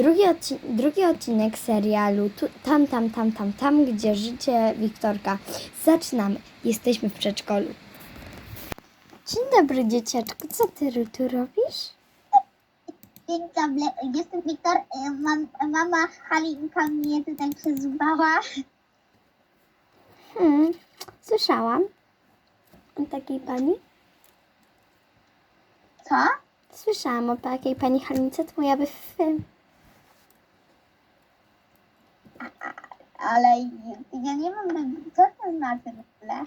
Drugi, odci- drugi odcinek serialu tu, Tam, tam, tam, tam, tam, gdzie życie Wiktorka. Zaczynamy. Jesteśmy w przedszkolu. Dzień dobry, dzieciaczku. Co ty tu robisz? Dzień dobry, jestem Wiktor. E, Mam, mama Halinka mnie tutaj przyzwała. Hmm, słyszałam o takiej pani. Co? Słyszałam o takiej pani Halince, to moja by Ale ja nie mam, co to znaczy w ogóle?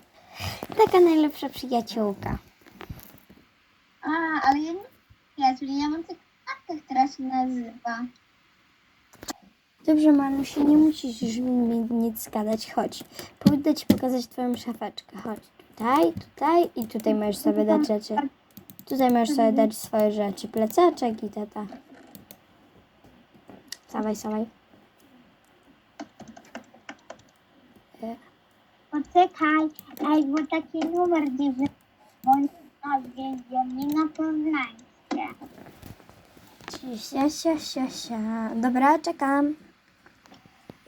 Taka najlepsza przyjaciółka. A, ale ja nie ja, czyli ja mam tylko matkę, która się nazywa. Dobrze, Manusiu, nie musisz już mi nic gadać. Chodź. Pójdę ci pokazać twoją szafeczkę. Chodź. Tutaj, tutaj i tutaj możesz sobie dać rzeczy. Tutaj możesz sobie dać swoje rzeczy. Plecaczek i tata. Sawaj, sawaj. E, Poczekaj, ej, bo taki numer dziwny. Bądź na więzienni na Poznańskie. Sia, sia, sia, sia. Dobra, czekam.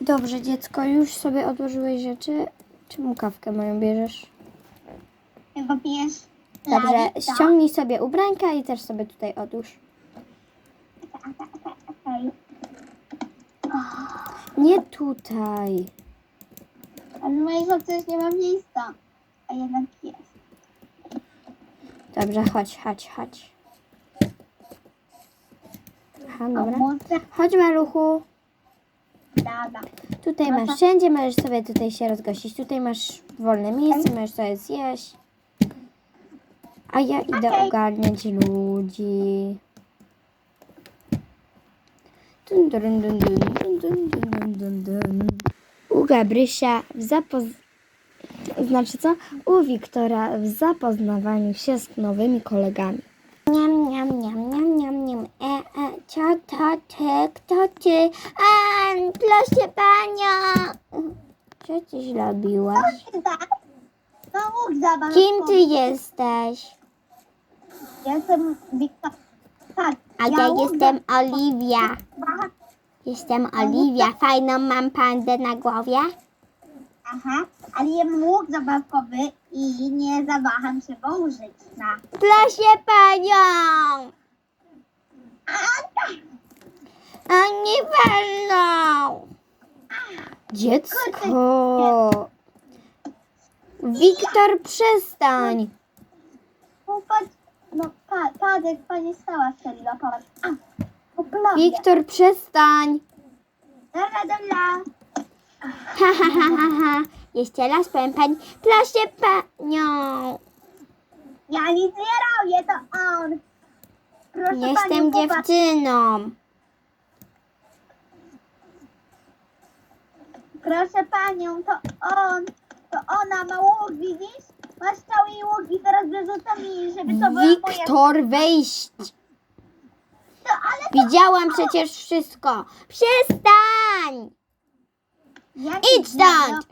Dobrze, dziecko, już sobie odłożyłeś rzeczy? Czemu kawkę moją bierzesz? Chyba pijesz Dobrze, lawita? ściągnij sobie ubranka i też sobie tutaj odłóż. Okej. Nie tutaj. Ale w szafce już nie ma miejsca. A jednak jest. Dobrze, chodź, chodź, chodź. Aha, dobra. Chodź, maluchu. Dobra. Tutaj masz wszędzie, możesz sobie tutaj się rozgościć. Tutaj masz wolne miejsce, możesz sobie zjeść. A ja idę Okej. ogarniać ludzi. Dun, dun, dun, dun, dun, dun, dun, dun, dun. U Gabrysia w zapoz... Znaczy co? U Wiktora w zapoznawaniu się z nowymi kolegami. Niam, niam, niam, niam, niam, niam. E, e, co to ty? Kto ty? A, proszę panią. Co ty zrobiłaś? No. Kim ty jesteś? Jestem Wiktor. Tak. A ja łuk jestem Oliwia. Jestem Oliwia. Fajną mam pandę na głowie. Aha, ale jem łuk zabawkowy i nie zawaham się go użyć na. Proszę panią. A, tak. A nie wolno. Dziecko. Wiktor, przestań. Popatrz, no pa, Tadek, pani stała strzeliła, popatrz. A, Wiktor, przestań. Dobra, dobra. Ha, ha, ha, ha, ha. Jeszcze raz powiem pani, proszę panią. Ja nic nie robię, to on. Proszę Jestem panią, popatrz. dziewczyną. Proszę panią, to on. To ona ma łuk, widzisz? Masz cały jej łuk i teraz wyrzuca mi, żeby to była moja... Wiktor, wejść. Ale Widziałam przecież wszystko. Przestań. ja Idź stąd.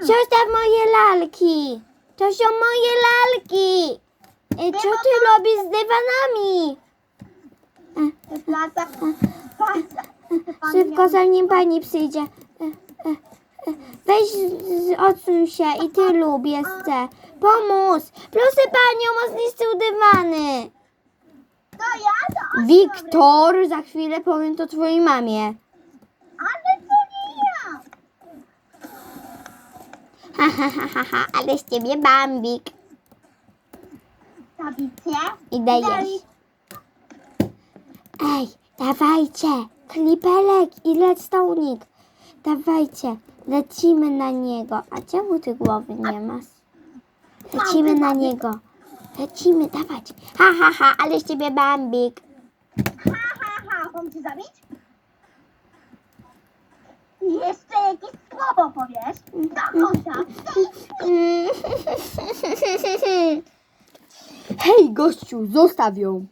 Zostaw moje lalki. To są moje lalki. E, Co ty robisz z dywanami? plata. Pan Szybko zanim pani przyjdzie. E, e, e. Weź, z- z- odsuń się i ty lubię chcę. Pomóż. Proszę panią, on zniszczył dywany. Wiktor, za chwilę powiem to twojej mamie. Ale to nie ja. Ha, ha, ha, ha, ha, ale z ciebie bambik. Zabicie. Idę jeść. Ej, dawajcie, klipelek i redstone'ik. Dawajcie, lecimy na niego. A czemu ty głowy nie masz? Lecimy na niego. Lecimy, dawać. Ha, ha, ha, ale z ciebie bambik. Ha, ha, ha. Mam cię zabić? Jeszcze jakieś słowo powiesz. Do. Mm. Hej, gościu, zostaw ją.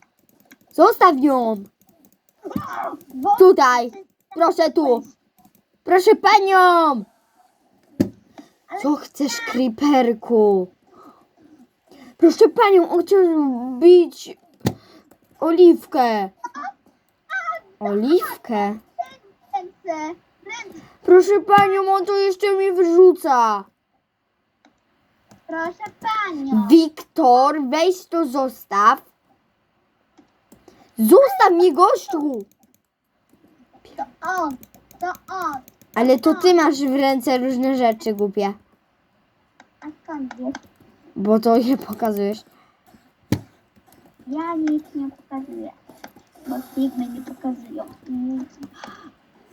Zostaw ją. Tutaj. Proszę tu. Proszę panią. Co chcesz, creeperku? Proszę panią, on chciał bić oliwkę. Oliwkę. Proszę panią, on to jeszcze mi wyrzuca. Proszę panią. Wiktor, weź to zostaw. Zostaw mnie, gościu! To on, to on. Ale to ty masz w ręce różne rzeczy, głupie. A skąd wiesz? Bo to je pokazujesz. Ja nic nie pokazuję. Bo Sigmy nie pokazują.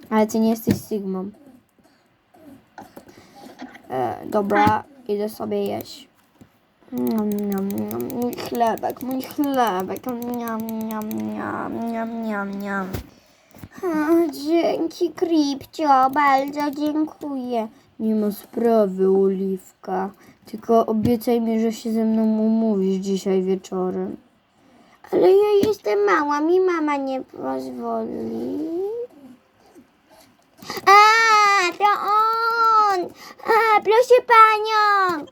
Ale ty nie jesteś Sigmą. E, dobra, idę sobie jeść. Niam, niam, niam. Mój chlebek, mój chlebek. Niam, niam, niam, niam, niam, niam. A, dzięki, Kripcio, bardzo dziękuję. Nie ma sprawy, Oliwka. Tylko obiecaj mi, że się ze mną umówisz dzisiaj wieczorem. Ale ja jestem mała, mi mama nie pozwoli. A, to on! A, proszę panią!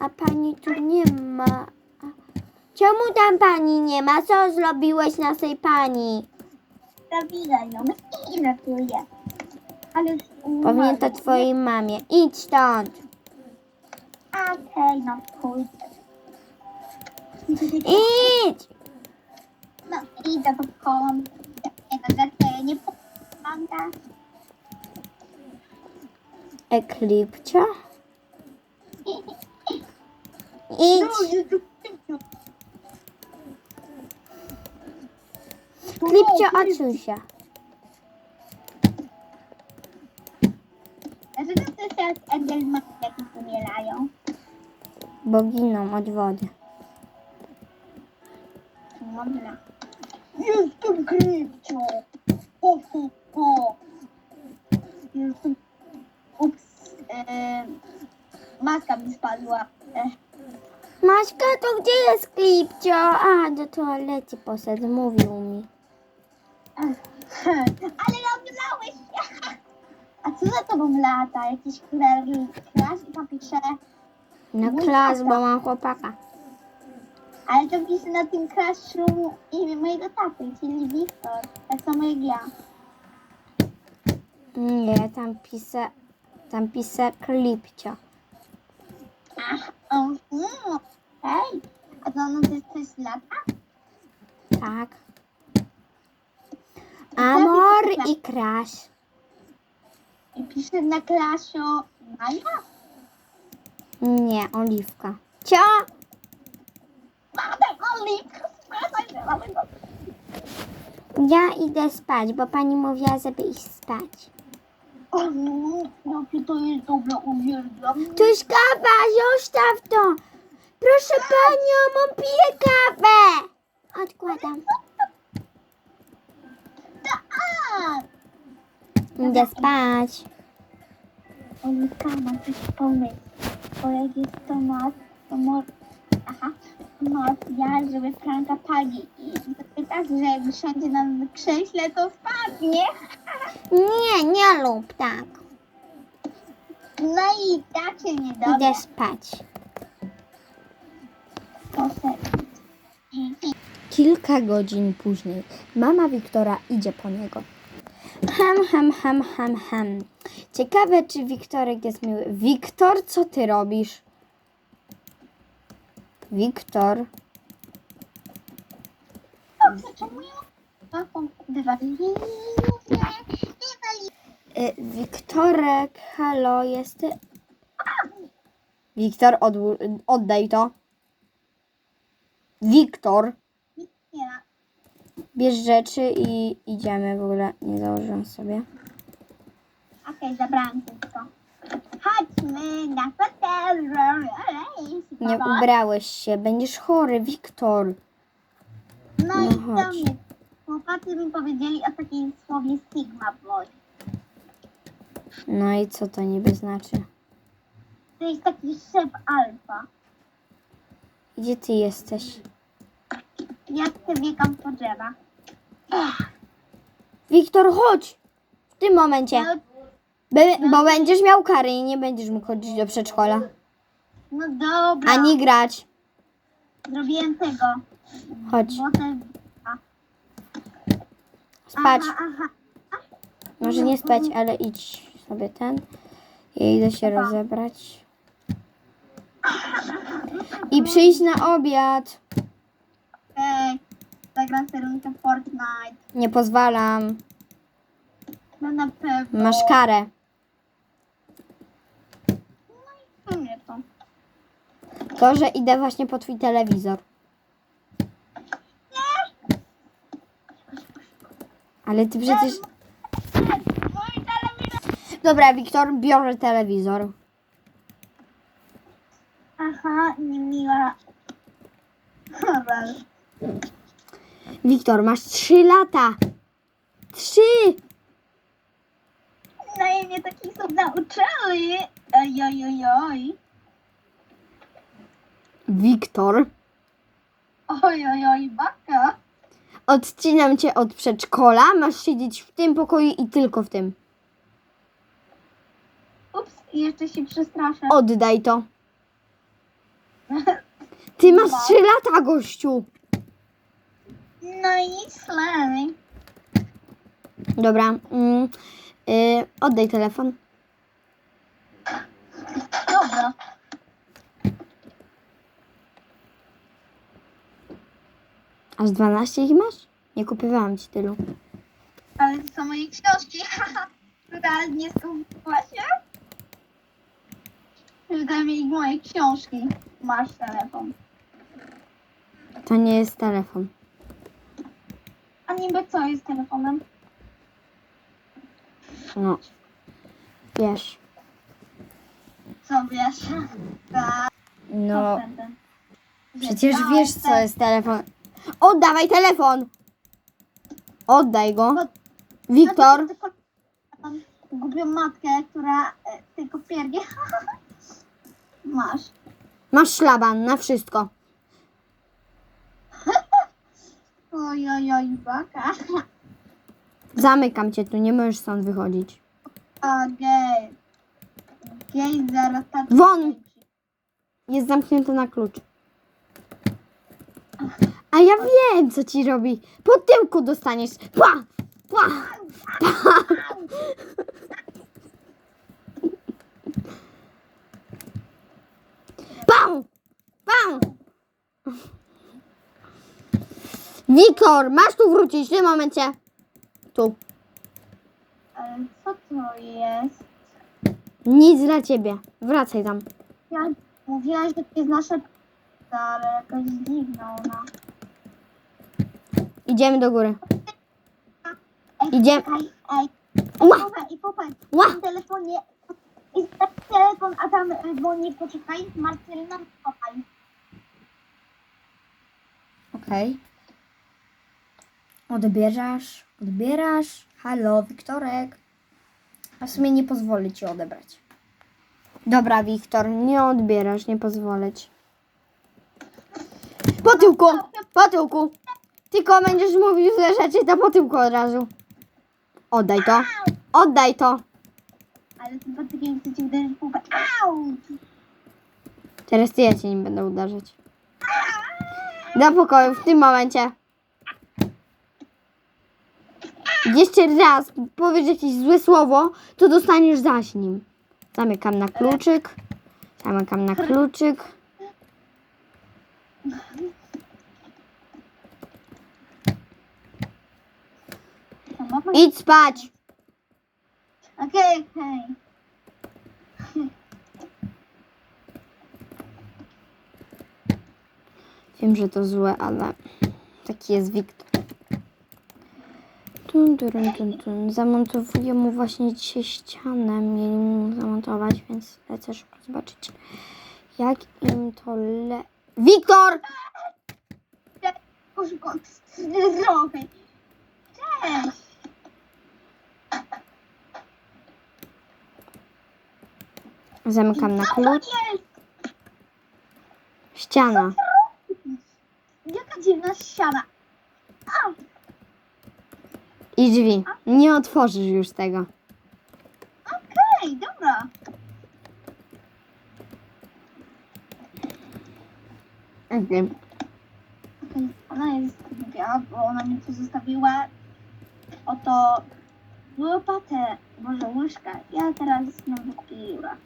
A pani tu nie ma. Czemu tam pani nie ma? Co zrobiłeś na tej pani? Zabiję ją i ratuję. Ale już Pamięta twojej mamie. Idź stąd. Okej, no pójdę. Idź! No idę do kołam. Nie, pomagasz. Eklipcia? Idź! Klipcio, odsuń się. Dlaczego ty teraz Engelmany jakieś umierają? Bo giną od wody. Dobra. Jestem Kripcio. O, o, o. Jestem... Ups. E, maska mi spadła. E, Maśka, to gdzie jest Klipcio? A, do toalety poszedł, mówił mi. ale oblałeś się. A co za tobą lata? Jakiś kler, klas i tam pisze... Na klas, bo mam chłopaka. Ale to pisze na tym crashu imię mojego taty, czyli Wiktor. Tak samo jak ja. Nie, tam pisze, tam pisze Klipcio. Ach, o, mm, hej. A to to jest coś lata? Tak. Amor i Crash. I pisze na crashu Maja? Nie, Oliwka. Cio! Mamy Oliwkę, mamy go. Ja idę spać, bo pani mówiła, żeby iść spać. O, jakie to jest dobre, uwielbiam. Tu jest kawa, zostaw to! Proszę panią, on pije kawę! Odkładam. Tak! Idę spać. Oliwka, mam coś pomysł. Bo jak jest to noc, to może... Aha, noc, ja zrobię pranka pani i tak, że jak usiądzie na krześle, to spadnie. Nie, nie lub tak. No i tak się nie dowie. Idę spać. Kilka godzin później mama Wiktora idzie po niego. Hem, hem, hem, hem, hem. Ciekawe, czy Wiktorek jest miły. Wiktor, co ty robisz? Wiktor, czemu ja y, Wiktorek, halo, jesteś... Wiktor, oddaj to. Wiktor. Bierz rzeczy i idziemy w ogóle. Nie założyłam sobie. Okej, zabrałam wszystko. Chodźmy na hotel. Nie ubrałeś się, będziesz chory, Wiktor. No No i do chodź. mnie. Chłopacy mi powiedzieli o takim słowie Sigma Boy. No i co to niby znaczy? To jest taki szef alfa. Gdzie ty jesteś? Ja chcę biegam po drzewach. Wiktor, chodź! W tym momencie. No, Be- bo będziesz miał karę i nie będziesz mógł chodzić do przedszkola. no dobra. Ani grać. Zrobiłem tego. Chodź. Bo te... Spać. Aha, aha. Może nie spać, ale idź sobie ten. Ja idę się rozebrać. I przyjść na obiad. Ej, zagram serunkę Fortnite. Nie pozwalam. No na pewno. Masz karę. W sumie to. To, że idę właśnie po twój telewizor. Ale ty przecież... Mój telewizor. Dobra, Wiktor, biorę telewizor. Aha, niemiła. Dobra. Wiktor, masz trzy lata. Trzy! No i mnie takich słów nauczyli. Oj, oj, oj, oj. Wiktor, Oj, oj, oj, baka. odcinam cię od przedszkola. Masz siedzieć w tym pokoju i tylko w tym. Ups, jeszcze się przestraszę. Oddaj to. Ty masz trzy lata, gościu. No i slay. Dobra. Mm, y, oddaj telefon. Dobra. Aż 12 ich masz? Nie kupowałam ci tylu. Ale to są moje książki. Totalnie skupiła się. Wydaj mi moje książki. Masz telefon. To nie jest telefon. Niby co jest telefonem? No. Wiesz. Co wiesz? Tak. No. Przecież wiesz, co jest telefon. Oddawaj telefon! Oddaj go. Wiktor. Głupią matkę, która e, tylko pierdzi. Masz. Masz szlaban na wszystko. Oj, oj, oj, baka. Zamykam cię tu, nie możesz stąd wychodzić. A, gej. Gej, zaraz tak. Won! Jest zamknięty na klucz. A ja wiem, co ci robi. Po tyłku dostaniesz. Pa! Pa! Pa! Pał! Pał! Wiktor, masz tu wrócić w tym momencie. Tu. Ale co to jest? Nic dla ciebie. Wracaj tam. Ja mówiłaś, że to jest nasza p***a, ale jakaś dziwna ona. Idziemy do góry. Ej, Idzie- Ej, ej. Ła! Popatrz, i popatrz. Ła! Na telefonie jest taki telefon, a tam y, dzwoni, poczekaj, Marcelina, poczekaj. Okej. Odbierasz, odbierasz. Halo, Wiktorek. A w sumie nie pozwolę ci odebrać. Dobra, Wiktor, nie odbierasz, nie pozwolę ci. Po tyłku, po tyłku. Tylko będziesz mówił złe rzeczy, to po tyłku od razu. Oddaj to, oddaj to. Ale tym patykiem chcę ci uderzyć w głowę. Au! Teraz ty ja cię nie będę uderzać. Do pokoju w tym momencie. Jeszcze raz powiesz jakieś złe słowo, to dostaniesz zaś nim. Zamykam na kluczyk. Zamykam na kluczyk. Idź spać. Okej, okej. Wiem, że to złe, ale taki jest Wiktor. Tun, turun, tun, tun. Zamontowuję mu właśnie dzisiaj ścianę. Mieli mu zamontować, więc lecę szybko zobaczyć, jak im to le... Wiktor! Szybko, trochę. Cześć! Zamykam na klucz. Ściana. Jaka dziwna ściana. I drzwi. Nie otworzysz już tego. Okej, dobra. Okay. Okej, Ona jest głupia, bo ona mi tu zostawiła oto łopatę, może łyżkę. Ja teraz znowu kupię Jura.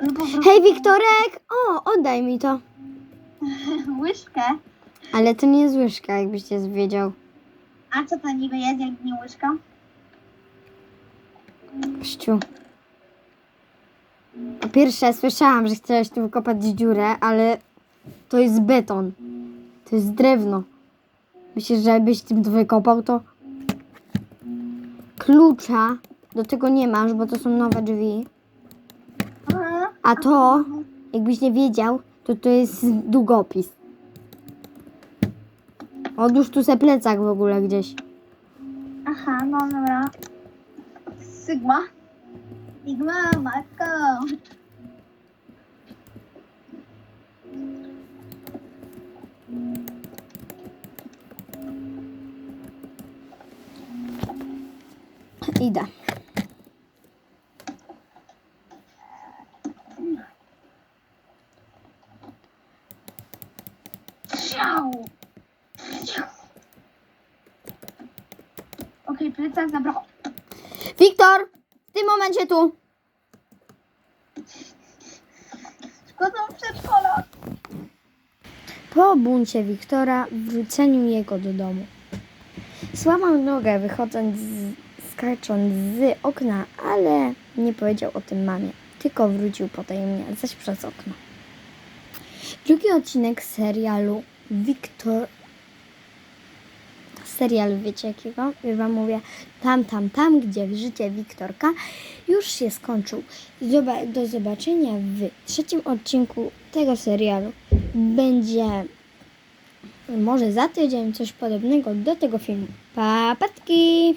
Lub po prostu Hej, Wiktorek! O, oddaj mi to. Łyżkę. Ale to nie jest łyżka, jakbyście wiedział. A co to niby jest, jak nie łyżka? Pszciu. Po pierwsze, słyszałam, że chciałeś tu wykopać dziurę, ale to jest beton. To jest drewno. Myślisz, że byś tym to wykopał, to klucza do tego nie masz, bo to są nowe drzwi. A to, jakbyś nie wiedział, to to jest długopis. Odłóż tu se plecak w ogóle gdzieś. Aha, no dobra. Sigma. Sigma, matko. Idę. Plecak zabrał. Wiktor! W tym momencie tu! Szkoda przedszkola. Po buncie Wiktora, wróceniu jego do domu. Złamał nogę wychodząc, z, skacząc z okna, ale nie powiedział o tym mamie, tylko wrócił potajemnie zaś przez okno. Drugi odcinek serialu Wiktor... Serial, wiecie jakiego? Już wam mówię, tam, tam, tam, gdzie życie Wiktorka już się skończył. Do zobaczenia w trzecim odcinku tego serialu. Będzie może za tydzień coś podobnego do tego filmu. Papatki!